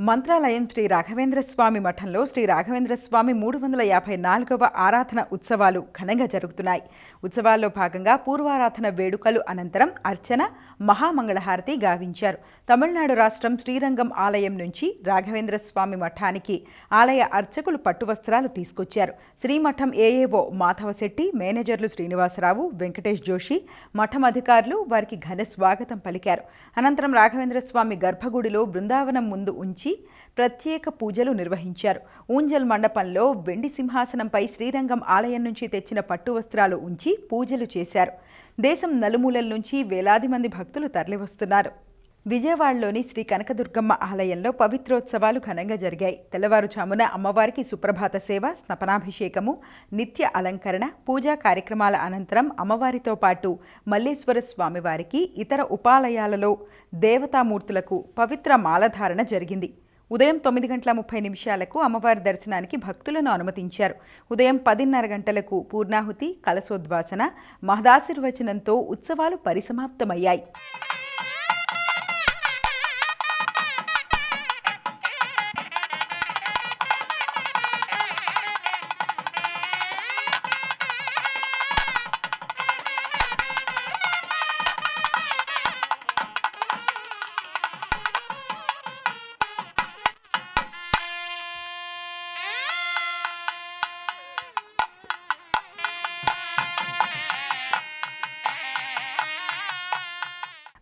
మంత్రాలయం శ్రీ రాఘవేంద్ర స్వామి మఠంలో శ్రీ రాఘవేంద్ర స్వామి మూడు వందల యాభై నాలుగవ ఆరాధన ఉత్సవాలు ఘనంగా జరుగుతున్నాయి. ఉత్సవాల్లో భాగంగా పూర్వారాధన వేడుకలు అనంతరం అర్చన మహామంగళహారతి గావించారు. తమిళనాడు రాష్ట్రం శ్రీరంగం ఆలయం నుంచి రాఘవేంద్ర స్వామి మఠానికి ఆలయ అర్చకులు పట్టువస్త్రాలు తీసుకొచ్చారు. శ్రీమఠం ఏఏఓ మాధవశెట్టి మేనేజర్లు శ్రీనివాసరావు వెంకటేష్ జోషి మఠం అధికారులు వారికి ఘన స్వాగతం పలికారు. అనంతరం రాఘవేంద్ర స్వామి గర్భగుడిలో బృందావనం ముందు ఉంచి ప్రత్యేక పూజలు నిర్వహించారు. ఊంజల్ మండపంలో వెండి సింహాసనంపై శ్రీరంగం ఆలయం నుంచి తెచ్చిన పట్టు వస్త్రాలు ఉంచి పూజలు చేశారు. దేశం నలుమూలల నుంచి వేలాది మంది భక్తులు తరలివస్తున్నారు. విజయవాడలోని శ్రీ కనకదుర్గమ్మ ఆలయంలో పవిత్రోత్సవాలు ఘనంగా జరిగాయి. తెల్లవారుజామున అమ్మవారికి సుప్రభాత సేవ స్నపనాభిషేకము నిత్య అలంకరణ పూజా కార్యక్రమాల అనంతరం అమ్మవారితో పాటు మల్లేశ్వర స్వామివారికి ఇతర ఉపాలయాలలో దేవతామూర్తులకు పవిత్ర మాలధారణ జరిగింది. ఉదయం తొమ్మిది గంటల ముప్పై నిమిషాలకు అమ్మవారి దర్శనానికి భక్తులను అనుమతించారు. ఉదయం పదిన్నర గంటలకు పూర్ణాహుతి కలశోద్వాసన మహదాశీర్వచనంతో ఉత్సవాలు పరిసమాప్తమయ్యాయి.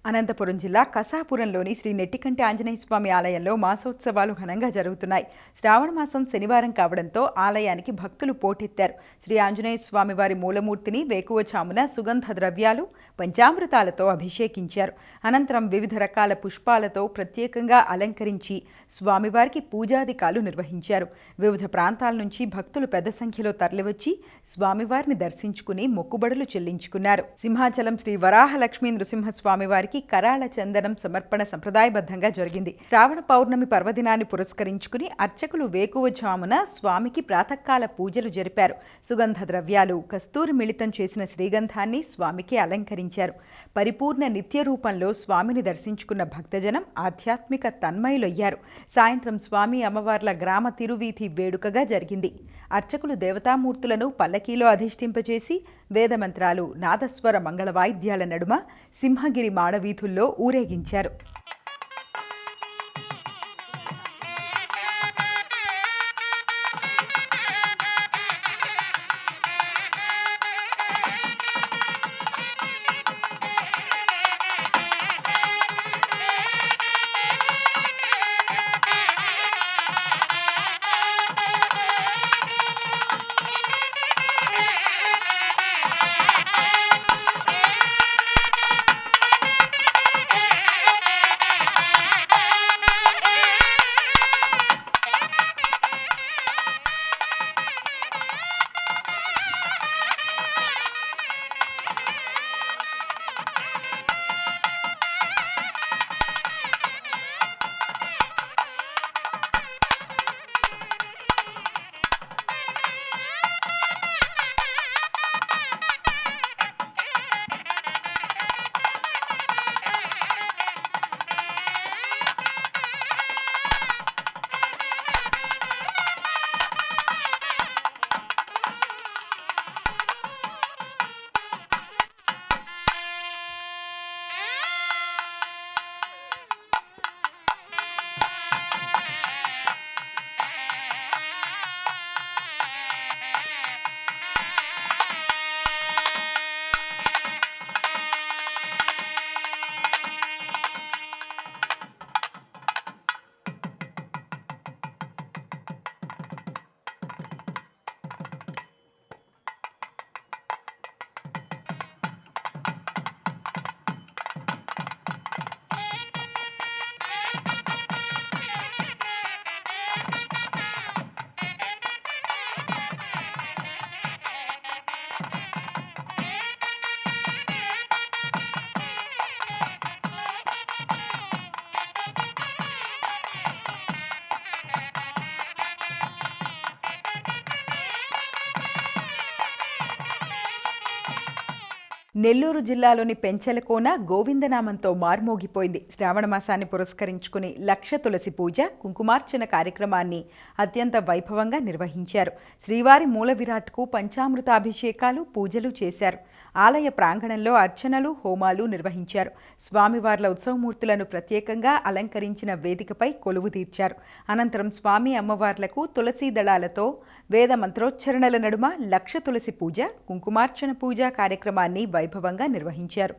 అనంతపురం జిల్లా కసాపురంలోని శ్రీ నెట్టికంటి ఆంజనేయ స్వామి ఆలయంలో మాసోత్సవాలు ఘనంగా జరుగుతున్నాయి. శ్రావణ మాసం శనివారం కావడంతో ఆలయానికి భక్తులు పోటెత్తారు. శ్రీ ఆంజనేయ స్వామి వారి మూలమూర్తిని వేకువచామున సుగంధ ద్రవ్యాలు పంచామృతాలతో అభిషేకించారు. అనంతరం వివిధ రకాల పుష్పాలతో ప్రత్యేకంగా అలంకరించి స్వామివారికి పూజాధికాలు నిర్వహించారు. వివిధ ప్రాంతాల నుంచి భక్తులు పెద్ద సంఖ్యలో తరలివచ్చి స్వామివారిని దర్శించుకుని మొక్కుబడులు చెల్లించుకున్నారు. సింహాచలం శ్రీ వరాహలక్ష్మీ నృసింహస్వామివారికి వారికి కరాళ చందనం సమర్పణ సంప్రదాయబద్ధంగా జరిగింది. శ్రావణ పౌర్ణమి పర్వదినాన్ని పురస్కరించుకుని అర్చకులు వేకువజామున స్వామికి ప్రాతకాల పూజలు జరిపారు. సుగంధ ద్రవ్యాలు కస్తూరి మిళితం చేసిన శ్రీగంధాన్ని స్వామికి అలంకరించారు. పరిపూర్ణ నిత్య రూపంలో స్వామిని దర్శించుకున్న భక్తజనం ఆధ్యాత్మిక తన్మయులయ్యారు. సాయంత్రం స్వామి అమ్మవార్ల గ్రామ తిరువీధి వేడుకగా జరిగింది. అర్చకులు దేవతామూర్తులను పల్లకీలో అధిష్ఠింపచేసి వేదమంత్రాలు నాదస్వర మంగళ వాయిద్యాల నడుమ సింహగిరి మాడవీధుల్లో ఊరేగించారు. నెల్లూరు జిల్లాలోని పెంచలకోన గోవిందనామంతో మార్మోగిపోయింది. శ్రావణ మాసాన్ని పురస్కరించుకుని లక్ష తులసి పూజ కుంకుమార్చన కార్యక్రమాన్ని అత్యంత వైభవంగా నిర్వహించారు. శ్రీవారి మూల విరాట్కు పంచామృతాభిషేకాలు పూజలు చేశారు. ఆలయ ప్రాంగణంలో అర్చనలు హోమాలు నిర్వహించారు. స్వామివార్ల ఉత్సవమూర్తులను ప్రత్యేకంగా అలంకరించిన వేదికపై కొలువు తీర్చారు. అనంతరం స్వామి అమ్మవార్లకు తులసీ దళాలతో వేద మంత్రోచ్చరణల నడుమ లక్ష తులసి పూజ కుంకుమార్చన పూజ కార్యక్రమాన్ని వైభవంగా నిర్వహించారు.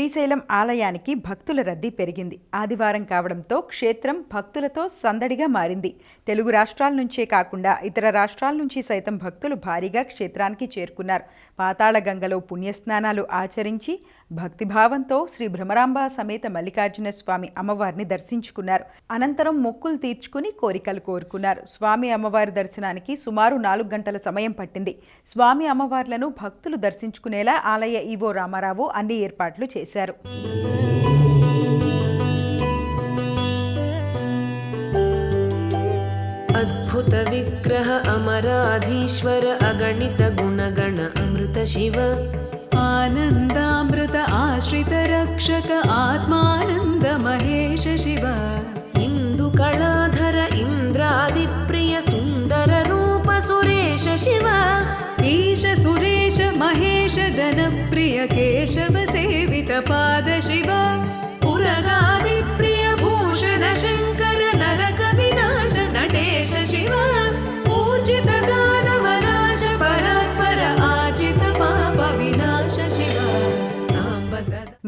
శ్రీశైలం ఆలయానికి భక్తుల రద్దీ పెరిగింది. ఆదివారం కావడంతో క్షేత్రం భక్తులతో సందడిగా మారింది. తెలుగు రాష్ట్రాల నుంచే కాకుండా ఇతర రాష్ట్రాల నుంచి సైతం భక్తులు భారీగా క్షేత్రానికి చేరుకున్నారు. పాతాళగంగలో పుణ్యస్నానాలు ఆచరించి భక్తిభావంతో శ్రీ భ్రమరాంబ సమేత మల్లికార్జున స్వామి అమ్మవారిని దర్శించుకున్నారు. అనంతరం మొక్కులు తీర్చుకుని కోరికలు కోరుకున్నారు. స్వామి అమ్మవారి దర్శనానికి సుమారు నాలుగు గంటల సమయం పట్టింది. స్వామి అమ్మవార్లను భక్తులు దర్శించుకునేలా ఆలయ ఈవో రామారావు అన్ని ఏర్పాట్లు చేశారు. అద్భుత విగ్రహ అమరాధీశ్వర అగణిత గుణగణ అమృత శివ. आनन्दामृत आश्रित रक्षक आत्मानन्द महेश शिव इन्दुकलाधर इन्द्रादिप्रिय सुन्दर रूप सुरेश शिव ईश सुरेश महेश जनप्रिय केशव सेवित पाद शिव पुरगादिप्रिय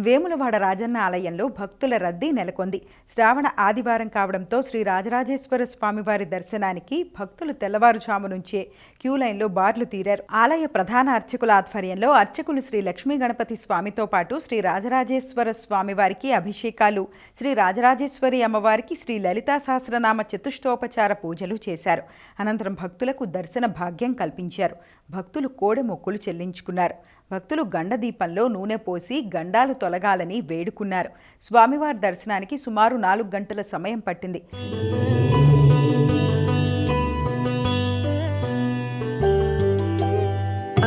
వేములవాడ రాజన్న ఆలయంలో భక్తుల రద్దీ నెలకొంది. శ్రావణ ఆదివారం కావడంతో శ్రీ రాజరాజేశ్వర స్వామివారి దర్శనానికి భక్తులు తెల్లవారుజాము నుంచే క్యూ లైన్లో బార్లు తీరారు. ఆలయ ప్రధాన అర్చకుల ఆధ్వర్యంలో అర్చకులు శ్రీ లక్ష్మీ గణపతి స్వామితో పాటు శ్రీ రాజరాజేశ్వర స్వామివారికి అభిషేకాలు శ్రీ రాజరాజేశ్వరి అమ్మవారికి శ్రీ లలితా సహస్రనామ చతుష్టోపచార పూజలు చేశారు. అనంతరం భక్తులకు దర్శన భాగ్యం కల్పించారు. భక్తులు కోడె మొక్కులు చెల్లించుకున్నారు. భక్తులు గండ దీపంలో నూనె పోసి గండాలు తొలగాలని వేడుకున్నారు స్వామివారి దర్శనానికి సుమారు నాలుగు గంటల సమయం పట్టింది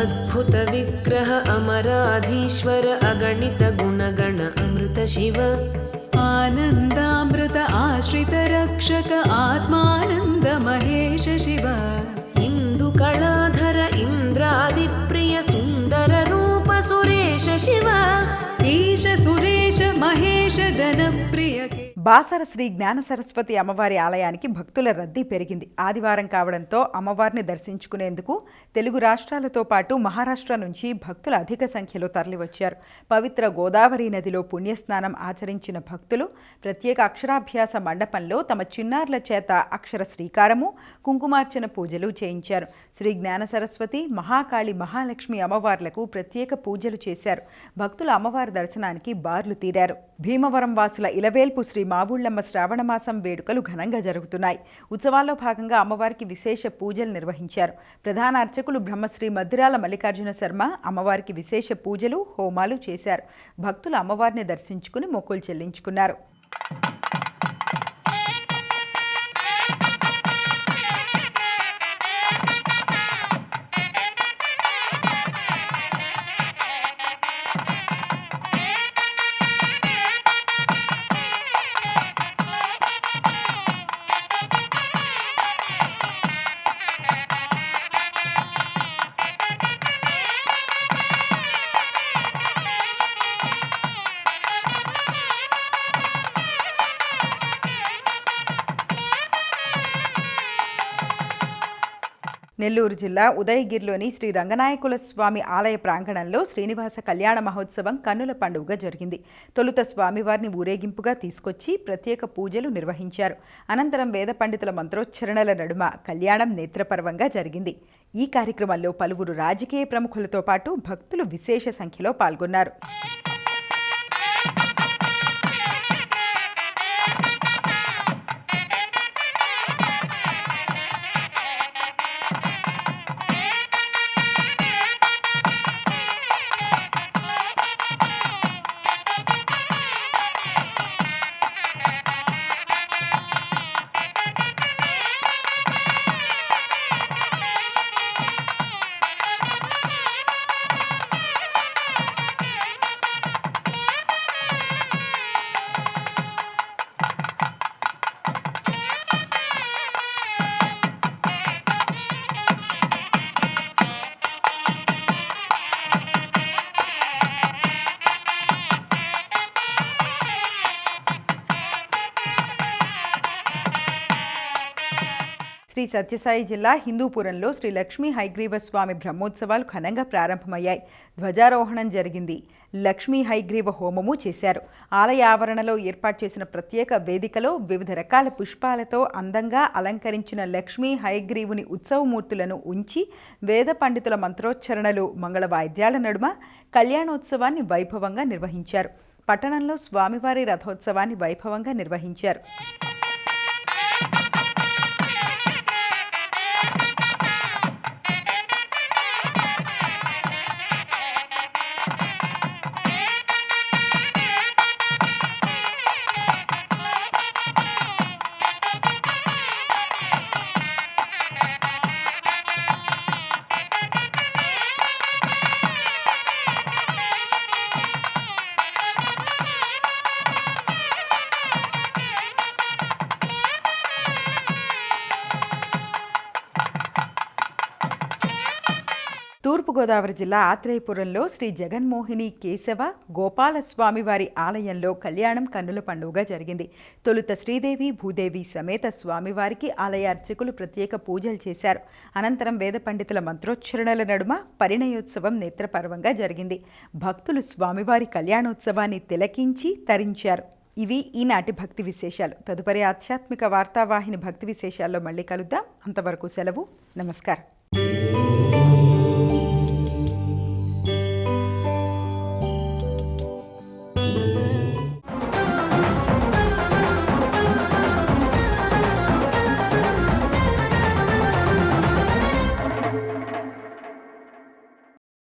अद्भुत विग्रह अमराधीश्वर अगणित गुणगण अमृत शिव आनन्दामृत आश्रित रक्षक आत्मानन्द महेश शिव देशजनप्रियके బాసర శ్రీ జ్ఞాన సరస్వతి అమ్మవారి ఆలయానికి భక్తుల రద్దీ పెరిగింది. ఆదివారం కావడంతో అమ్మవారిని దర్శించుకునేందుకు తెలుగు రాష్ట్రాలతో పాటు మహారాష్ట్ర నుంచి భక్తులు అధిక సంఖ్యలో తరలివచ్చారు. పవిత్ర గోదావరి నదిలో పుణ్యస్నానం ఆచరించిన భక్తులు ప్రత్యేక అక్షరాభ్యాస మండపంలో తమ చిన్నారుల చేత అక్షర శ్రీకారము కుంకుమార్చన పూజలు చేయించారు. శ్రీ జ్ఞాన సరస్వతి మహాకాళి మహాలక్ష్మి అమ్మవార్లకు ప్రత్యేక పూజలు చేశారు. భక్తులు అమ్మవారి దర్శనానికి బార్లు తీరారు. భీమవరం వాసుల ఇలవేల్పు శ్రీ మావుళ్ళమ్మ శ్రావణమాసం వేడుకలు ఘనంగా జరుగుతున్నాయి. ఉత్సవాల్లో భాగంగా అమ్మవారికి విశేష పూజలు నిర్వహించారు. ప్రధాన అర్చకులు బ్రహ్మశ్రీ మధురాల మల్లికార్జున శర్మ అమ్మవారికి విశేష పూజలు హోమాలు చేశారు. భక్తులు అమ్మవారిని దర్శించుకుని మొక్కులు చెల్లించుకున్నారు. నెల్లూరు జిల్లా ఉదయగిరిలోని శ్రీ రంగనాయకుల స్వామి ఆలయ ప్రాంగణంలో శ్రీనివాస కళ్యాణ మహోత్సవం కన్నుల పండుగ జరిగింది. తొలుత స్వామివారిని ఊరేగింపుగా తీసుకొచ్చి ప్రత్యేక పూజలు నిర్వహించారు. అనంతరం వేద పండితుల మంత్రోచ్చరణల నడుమ కళ్యాణం నేత్రపర్వంగా జరిగింది. ఈ కార్యక్రమంలో పలువురు రాజకీయ ప్రముఖులతో పాటు భక్తులు విశేష సంఖ్యలో పాల్గొన్నారు. శ్రీ సత్యసాయి జిల్లా హిందూపురంలో శ్రీ లక్ష్మీ హైగ్రీవ స్వామి బ్రహ్మోత్సవాలు ఘనంగా ప్రారంభమయ్యాయి. ధ్వజారోహణం జరిగింది. లక్ష్మీ హైగ్రీవ హోమము చేశారు. ఆలయ ఆవరణలో ఏర్పాటు చేసిన ప్రత్యేక వేదికలో వివిధ రకాల పుష్పాలతో అందంగా అలంకరించిన లక్ష్మీ హైగ్రీవుని ఉత్సవమూర్తులను ఉంచి వేద పండితుల మంత్రోచ్చరణలు మంగళ వాయిద్యాల నడుమ కళ్యాణోత్సవాన్ని వైభవంగా నిర్వహించారు. పట్టణంలో స్వామివారి రథోత్సవాన్ని వైభవంగా నిర్వహించారు. తూర్పుగోదావరి జిల్లా ఆత్రేయపురంలో శ్రీ జగన్మోహిని కేశవ గోపాలస్వామి వారి ఆలయంలో కళ్యాణం కన్నుల పండుగ జరిగింది. తొలుత శ్రీదేవి భూదేవి సమేత స్వామివారికి ఆలయ అర్చకులు ప్రత్యేక పూజలు చేశారు. అనంతరం వేద పండితుల మంత్రోచ్చరణల నడుమ పరిణయోత్సవం నేత్రపర్వంగా జరిగింది. భక్తులు స్వామివారి కళ్యాణోత్సవాన్ని తిలకించి తరించారు. ఇవి ఈనాటి భక్తి విశేషాలు. తదుపరి ఆధ్యాత్మిక వార్తావాహిని భక్తి విశేషాల్లో మళ్ళీ కలుద్దాం. అంతవరకు సెలవు. నమస్కారం.